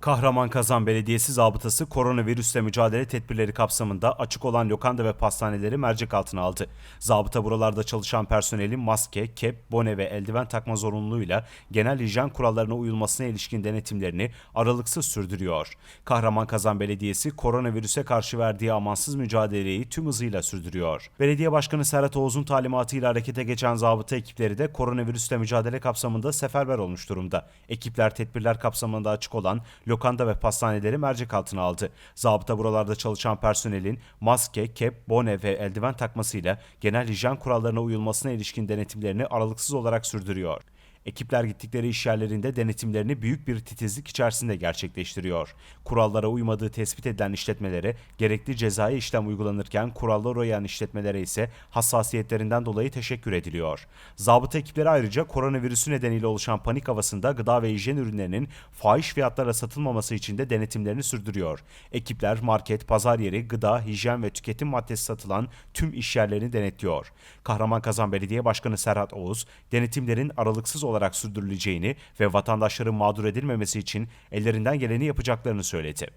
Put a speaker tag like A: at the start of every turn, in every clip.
A: Kahraman Belediyesi zabıtası koronavirüsle mücadele tedbirleri kapsamında açık olan lokanda ve pastaneleri mercek altına aldı. Zabıta buralarda çalışan personelin maske, kep, bone ve eldiven takma zorunluluğuyla genel hijyen kurallarına uyulmasına ilişkin denetimlerini aralıksız sürdürüyor. Kahraman Belediyesi koronavirüse karşı verdiği amansız mücadeleyi tüm hızıyla sürdürüyor. Belediye Başkanı Serhat Oğuz'un talimatıyla harekete geçen zabıta ekipleri de koronavirüsle mücadele kapsamında seferber olmuş durumda. Ekipler tedbirler kapsamında açık olan lokanda ve pastaneleri mercek altına aldı. Zabıta buralarda çalışan personelin maske, kep, bone ve eldiven takmasıyla genel hijyen kurallarına uyulmasına ilişkin denetimlerini aralıksız olarak sürdürüyor. Ekipler gittikleri iş yerlerinde denetimlerini büyük bir titizlik içerisinde gerçekleştiriyor. Kurallara uymadığı tespit edilen işletmelere gerekli cezai işlem uygulanırken kurallara uyan işletmelere ise hassasiyetlerinden dolayı teşekkür ediliyor. Zabıta ekipleri ayrıca koronavirüsü nedeniyle oluşan panik havasında gıda ve hijyen ürünlerinin fahiş fiyatlara satılmaması için de denetimlerini sürdürüyor. Ekipler market, pazar yeri, gıda, hijyen ve tüketim maddesi satılan tüm iş yerlerini denetliyor. Kahraman Belediye Başkanı Serhat Oğuz, denetimlerin aralıksız olarak sürdürüleceğini ve vatandaşların mağdur edilmemesi için ellerinden geleni yapacaklarını söyledi.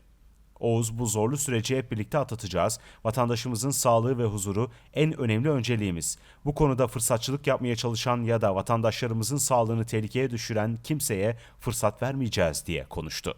A: Oğuz bu zorlu süreci hep birlikte atlatacağız. Vatandaşımızın sağlığı ve huzuru en önemli önceliğimiz. Bu konuda fırsatçılık yapmaya çalışan ya da vatandaşlarımızın sağlığını tehlikeye düşüren kimseye fırsat vermeyeceğiz diye konuştu.